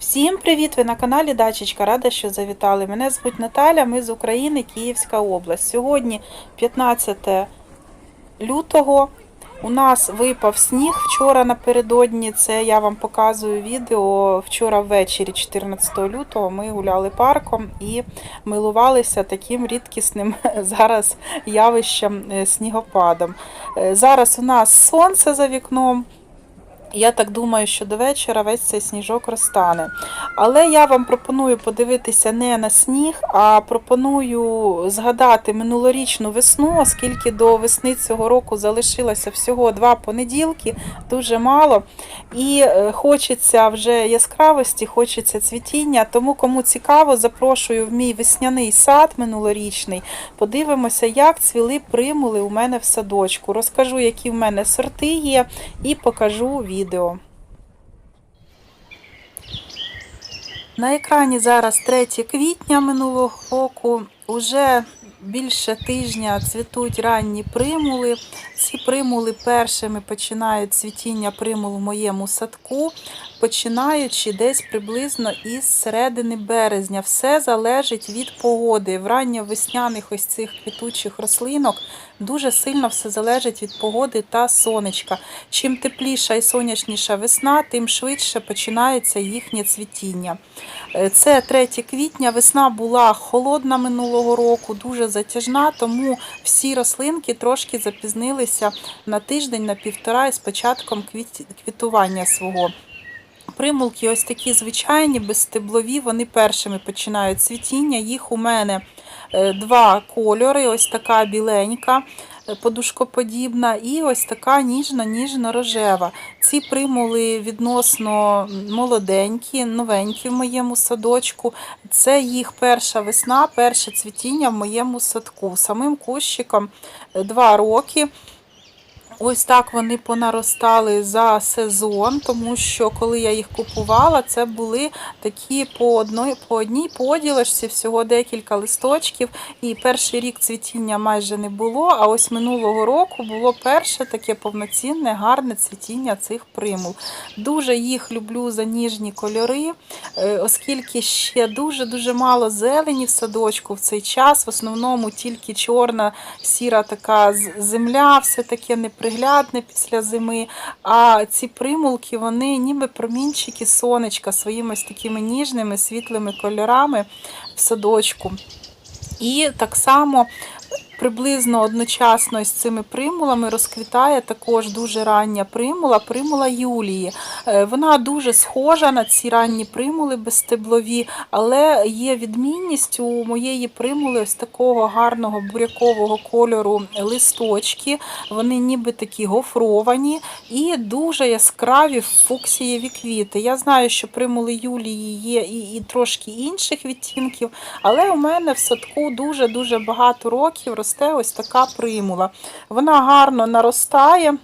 Всім привіт! Ви на каналі Дачечка. Рада, що завітали. Мене звуть Наталя, ми з України, Київська область. Сьогодні 15 лютого. У нас випав сніг. Вчора напередодні це я вам показую відео. Вчора ввечері, 14 лютого, ми гуляли парком і милувалися таким рідкісним зараз явищем е, снігопадом. Е, Зараз у нас сонце за вікном. Я так думаю, що до вечора весь цей сніжок розтане. Але я вам пропоную подивитися не на сніг, а пропоную згадати минулорічну весну, оскільки до весни цього року залишилося всього два понеділки, дуже мало. І е, хочеться вже яскравості, хочеться цвітіння. Тому, кому цікаво, запрошую в мій весняний сад минулорічний. Подивимося, як цвіли примули у мене в садочку. Розкажу, які в мене сорти є, і покажу відео. На екрані зараз 3 квітня минулого року. Уже більше тижня цвітуть ранні примули. Ці примули першими починають цвітіння примул в моєму садку, починаючи десь приблизно із середини березня. Все залежить від погоди. В ранньовесняних ось цих квітучих рослинок дуже сильно все залежить від погоди та сонечка. Чим тепліша і сонячніша весна, тим швидше починається їхнє цвітіння. Е, Це 3 квітня. Весна була холодна минулого року, дуже затяжна, тому всі рослинки трошки запізнилися на тиждень, на півтора із початком квітування свого. Примулки ось такі звичайні, безстеблові, вони першими починають цвітіння. Їх у мене е, два кольори: ось така біленька, е, подушкоподібна, і ось така ніжно-ніжно-рожева. Ці примули відносно молоденькі, новенькі в моєму садочку. Це їх перша весна, перше цвітіння в моєму садку. Самим кущиком е, два роки. Ось так вони понаростали за сезон, тому що коли я їх купувала, це були такі по одній, по одній поділочці, всього декілька листочків. І перший рік цвітіння майже не було. А ось минулого року було перше таке повноцінне, гарне цвітіння цих примул. Дуже їх люблю за ніжні кольори, е, оскільки ще дуже-дуже мало зелені в садочку в цей час. В основному тільки чорна, сіра така земля, все таке неприглядне після зими. А ці примулки, вони ніби промінчики сонечка своїми такими ніжними світлими кольорами в садочку. І так само приблизно одночасно з цими примулами розквітає також дуже рання примула, примула Юлії. Е, Вона дуже схожа на ці ранні примули безстеблові, але є відмінність у моєї примули ось такого гарного бурякового кольору листочки. Вони ніби такі гофровані і дуже яскраві фуксієві квіти. Я знаю, що примули Юлії є і, і трошки інших відтінків, але у мене в садку дуже-дуже багато років росте ось така примула. Вона гарно наростає.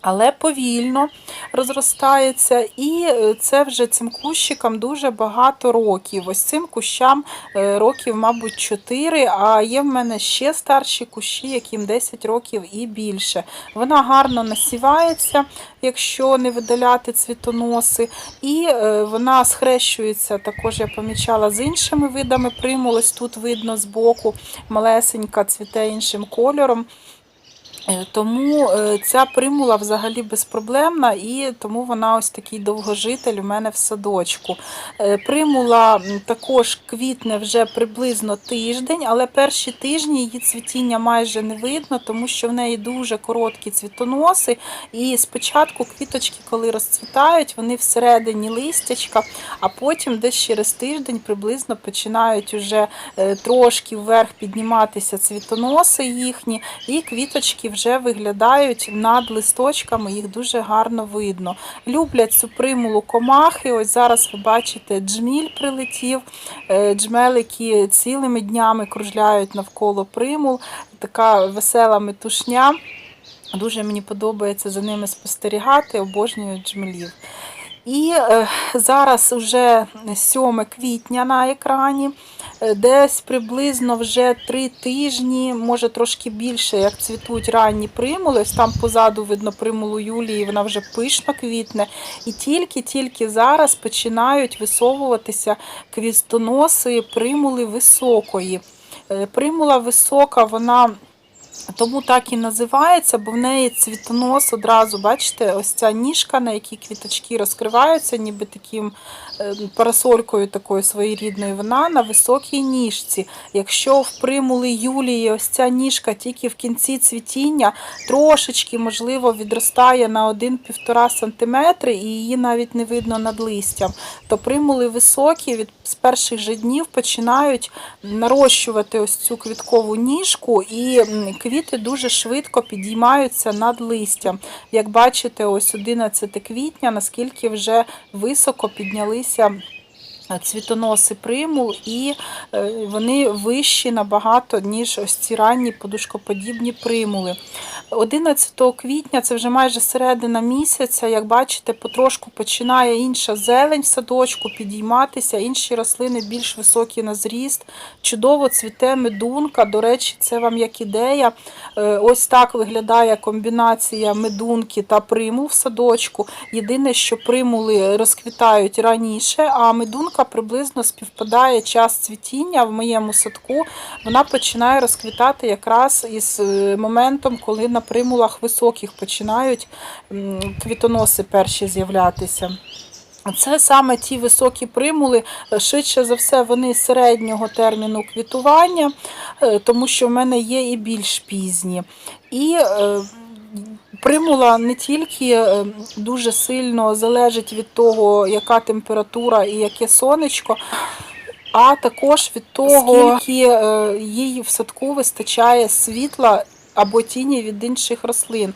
Але повільно розростається, і е, це вже цим кущикам дуже багато років. Ось цим кущам е, років, мабуть, 4, а є в мене ще старші кущі, яким 10 років і більше. Вона гарно насівається, якщо не видаляти цвітоноси, і е, вона схрещується, також я помічала з іншими видами примулось. Тут видно збоку, малесенька цвіте іншим кольором. Е, Тому е, ця примула взагалі безпроблемна і тому вона ось такий довгожитель у мене в садочку. Е, Примула також квітне вже приблизно тиждень, але перші тижні її цвітіння майже не видно, тому що в неї дуже короткі цвітоноси. І спочатку квіточки, коли розцвітають, вони всередині листячка, а потім десь через тиждень приблизно починають уже трошки вверх підніматися цвітоноси їхні, і квіточки вже виглядають над листочками, їх дуже гарно видно. Люблять цю примулу комахи. Ось зараз ви бачите, джміль прилетів, е, джмелики цілими днями кружляють навколо примул. Така весела метушня. Дуже мені подобається за ними спостерігати, обожнюю джмелів. І е, зараз вже 7 квітня на екрані. Е, Десь приблизно вже три тижні, може трошки більше, як цвітуть ранні примули. Ось там позаду видно примулу Юлії, вона вже пишно квітне. І тільки-тільки зараз починають висовуватися квістоноси примули високої. Е, Примула висока, вона тому так і називається, бо в неї цвітонос одразу, бачите, ось ця ніжка, на якій квіточки розкриваються, ніби таким е, парасолькою такою своєрідною, вона на високій ніжці. Якщо в примули Юлії ось ця ніжка тільки в кінці цвітіння, трошечки, можливо, відростає на 1-1,5 см і її навіть не видно над листям, то примули високі від з перших же днів починають нарощувати ось цю квіткову ніжку, і квіти дуже швидко підіймаються над листям. Як бачите, ось 11 квітня, наскільки вже високо піднялися. Цвітоноси примул, і е, вони вищі набагато, ніж ось ці ранні подушкоподібні примули. 11 квітня, це вже майже середина місяця, як бачите, потрошку починає інша зелень в садочку підійматися, інші рослини більш високі на зріст. Чудово цвіте медунка. До речі, це вам як ідея. Е, Ось так виглядає комбінація медунки та примул в садочку. Єдине, що примули розквітають раніше, а медунка приблизно співпадає час цвітіння в моєму садку. Вона починає розквітати якраз із е, моментом, коли на примулах високих починають квітоноси перші з'являтися. Це саме ті високі примули, е, швидше за все, вони середнього терміну квітування, е, тому що в мене є і більш пізні. І примула не тільки е, дуже сильно залежить від того, яка температура і яке сонечко. А також від того, скільки е, їй в садку вистачає світла або тіні від інших рослин.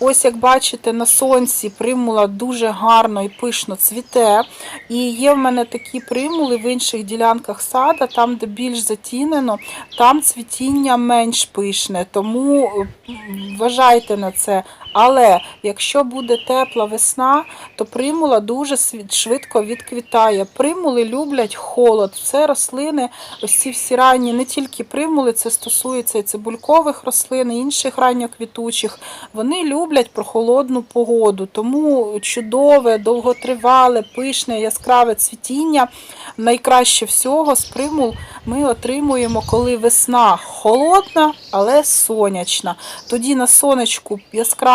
Ось як бачите, на сонці примула дуже гарно і пишно цвіте. І є в мене такі примули в інших ділянках сада, там, де більш затінено, там цвітіння менш пишне. Тому е, вважайте на це. Але якщо буде тепла весна, то примула дуже швидко відквітає. Примули люблять холод. Це рослини, ось ці всі ранні, не тільки примули, це стосується і цибулькових рослин, і інших ранньоквітучих. Вони люблять прохолодну погоду. Тому чудове, довготривале, пишне, яскраве цвітіння. Найкраще всього з примул ми отримуємо, коли весна холодна, але сонячна. Тоді на сонечку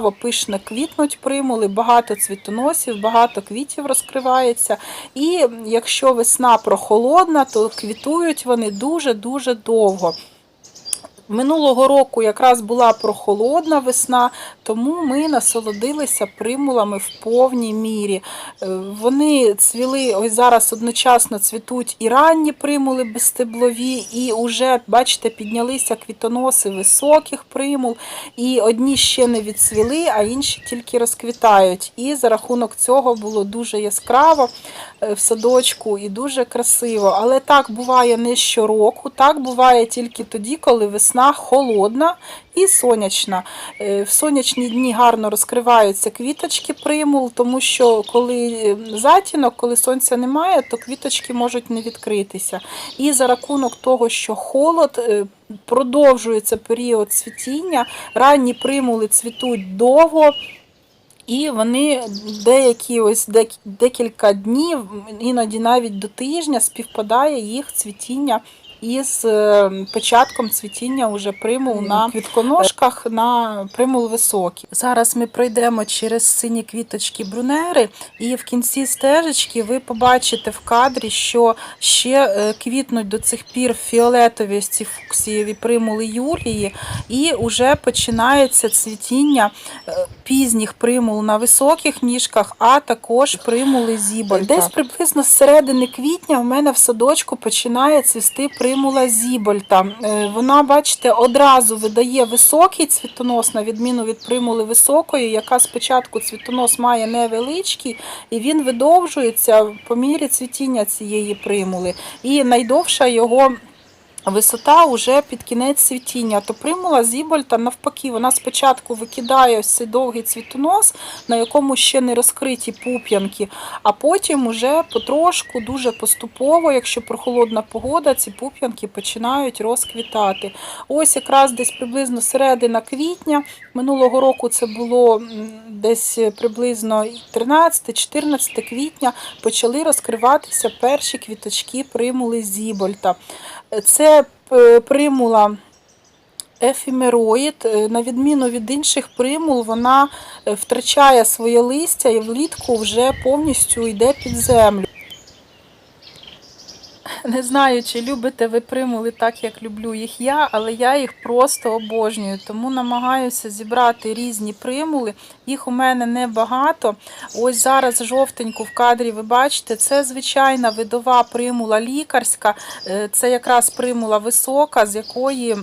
яскраво пишно квітнуть примули, багато цвітоносів, багато квітів розкривається. І якщо весна прохолодна, то квітують вони дуже-дуже довго. Минулого року якраз була прохолодна весна, тому ми насолодилися примулами в повній мірі. Е, Вони цвіли, ось зараз одночасно цвітуть і ранні примули безстеблові, і вже, бачите, піднялися квітоноси високих примул, і одні ще не відцвіли, а інші тільки розквітають. І за рахунок цього було дуже яскраво е, в садочку і дуже красиво. Але так буває не щороку, так буває тільки тоді, коли весна холодна і сонячна. Е, В сонячні дні гарно розкриваються квіточки примул, тому що коли е, затінок, коли сонця немає, то квіточки можуть не відкритися. І за рахунок того, що холод е, продовжується період цвітіння, ранні примули цвітуть довго. І вони деякі ось дек- декілька днів, іноді навіть до тижня, співпадає їх цвітіння із е, початком цвітіння уже примул на квітконожках на примул високі. Зараз ми пройдемо через сині квіточки брунери, і в кінці стежечки ви побачите в кадрі, що ще е, квітнуть до цих пір фіолетові ці фуксієві примули Юлії, і вже починається цвітіння е, пізніх примул на високих ніжках, а також примули зіболька. Десь приблизно з середини квітня в мене в садочку починає цвісти примула зібольта. Е, Вона, бачите, одразу видає високий цвітонос, на відміну від примули високої, яка спочатку цвітонос має невеличкий, і він видовжується по мірі цвітіння цієї примули. І найдовша його Висота вже під кінець цвітіння. То примула зібольта навпаки, вона спочатку викидає ось цей довгий цвітонос, на якому ще не розкриті пуп'янки, а потім уже потрошку, дуже поступово, якщо прохолодна погода, ці пуп'янки починають розквітати. Ось якраз десь приблизно середина квітня. Минулого року це було десь приблизно 13-14 квітня почали розкриватися перші квіточки примули зібольта. Це е, примула ефімероїд. Е, На відміну від інших примул, вона е, втрачає своє листя і влітку вже повністю йде під землю. Не знаю, чи любите ви примули так, як люблю їх я, але я їх просто обожнюю. Тому намагаюся зібрати різні примули. Їх у мене небагато. Ось зараз жовтеньку в кадрі ви бачите, це звичайна видова примула лікарська. Е, Це якраз примула висока, з якої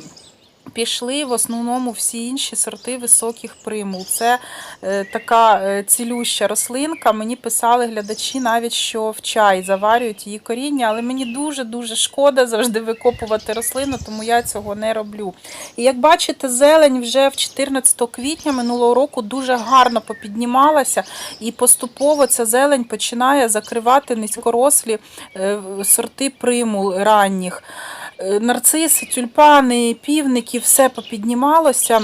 пішли в основному всі інші сорти високих примул. Це е, така е, цілюща рослинка. Мені писали глядачі навіть, що в чай заварюють її коріння, але мені дуже-дуже шкода завжди викопувати рослину, тому я цього не роблю. І як бачите, зелень вже в 14 квітня минулого року дуже гарно попіднімалася, і поступово ця зелень починає закривати низькорослі е, сорти примул ранніх. Нарциси, тюльпани, півники, все попіднімалося.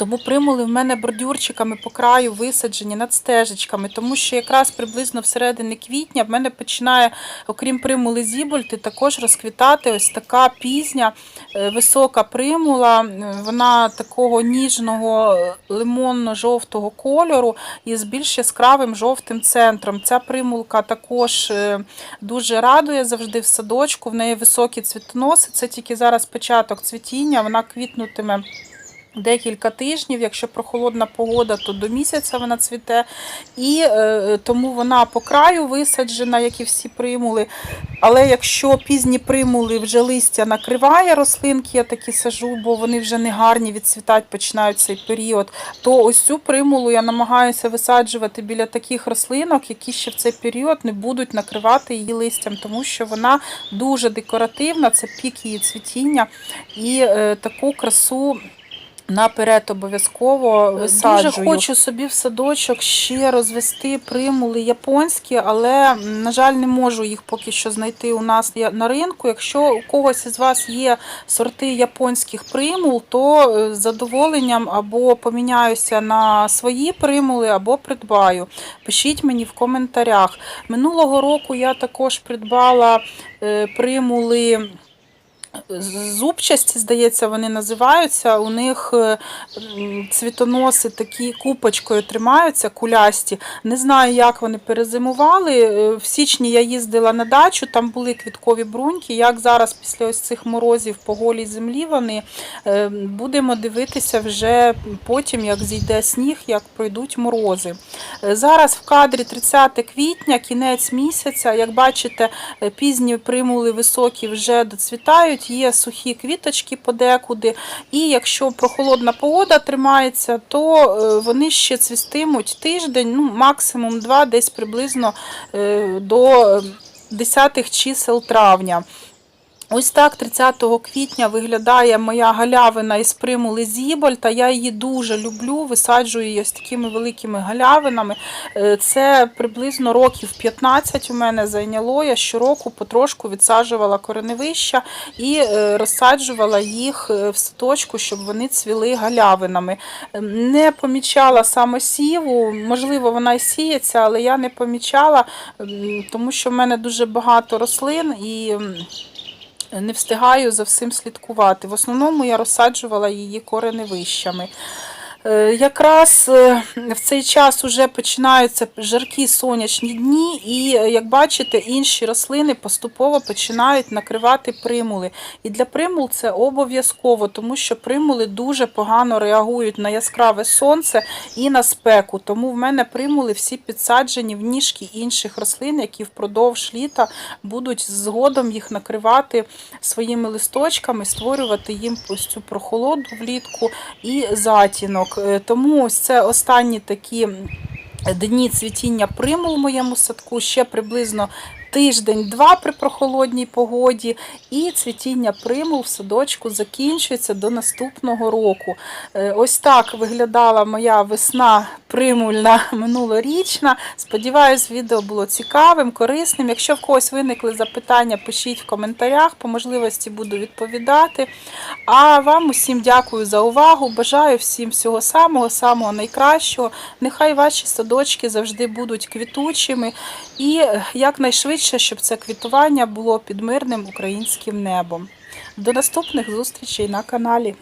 Тому примули в мене бордюрчиками по краю висаджені над стежечками, тому що якраз приблизно всередині квітня в мене починає, окрім примули зібольти, також розквітати ось така пізня е, висока примула. Вона такого ніжного е, лимонно-жовтого кольору і з більш яскравим жовтим центром. Ця примулка також е, дуже радує завжди в садочку. В неї високі цвітоноси. Це тільки зараз початок цвітіння. Вона квітнутиме. Декілька тижнів, якщо прохолодна погода, то до місяця вона цвіте. І е, тому вона по краю висаджена, як і всі примули. Але якщо пізні примули вже листя накриває рослинки, я такі сажу, бо вони вже не гарні відцвітати починають цей період, то ось цю примулу я намагаюся висаджувати біля таких рослинок, які ще в цей період не будуть накривати її листям, тому що вона дуже декоративна, це пік її цвітіння і е, таку красу. Наперед обов'язково висаджую. Дуже хочу собі в садочок ще розвести примули японські, але, на жаль, не можу їх поки що знайти у нас на ринку. Якщо у когось із вас є сорти японських примул, то е, з задоволенням або поміняюся на свої примули, або придбаю. Пишіть мені в коментарях. Минулого року я також придбала е, примули. Зубчасті, здається, вони називаються. У них е, цвітоноси такі купочкою тримаються, кулясті. Не знаю, як вони перезимували. Е, В січні я їздила на дачу, там були квіткові бруньки. Як зараз після ось цих морозів по голій землі вони е, будемо дивитися вже потім, як зійде сніг, як пройдуть морози. Зараз в кадрі 30 квітня, кінець місяця. Як бачите, пізні примули високі вже доцвітають, є сухі квіточки подекуди. І якщо прохолодна погода тримається, то е, вони ще цвістимуть тиждень, ну максимум два, десь приблизно е, до е, 10 чисел травня. Ось так 30 квітня виглядає моя галявина із примули Зібольта. Я її дуже люблю, висаджую її ось такими великими галявинами. Е, Це приблизно років 15 у мене зайняло. Я щороку потрошку відсаджувала кореневища і е, розсаджувала їх е, в садочку, щоб вони цвіли галявинами. Е, Не помічала самосіву, можливо, вона і сіється, але я не помічала, тому що в мене дуже багато рослин і. Не встигаю за всім слідкувати. В основному я розсаджувала її кореневищами. Е, Якраз е, в цей час вже починаються жаркі сонячні дні, і, е, як бачите, інші рослини поступово починають накривати примули. І для примул це обов'язково, тому що примули дуже погано реагують на яскраве сонце і на спеку. Тому в мене примули всі підсаджені в ніжки інших рослин, які впродовж літа будуть згодом їх накривати своїми листочками, створювати їм ось цю прохолоду влітку і затінок. Е, Тому ось це останні такі дні цвітіння примул в моєму садку, ще приблизно тиждень-два при прохолодній погоді, і цвітіння примул в садочку закінчується до наступного року. Е, Ось так виглядала моя весна примульна минулорічна. Сподіваюсь, відео було цікавим, корисним. Якщо в когось виникли запитання, пишіть в коментарях, по можливості буду відповідати. А вам усім дякую за увагу. Бажаю всім всього самого, самого найкращого. Нехай ваші садочки завжди будуть квітучими і е, якнайшвидше, щоб це квітування було під мирним українським небом. До наступних зустрічей на каналі.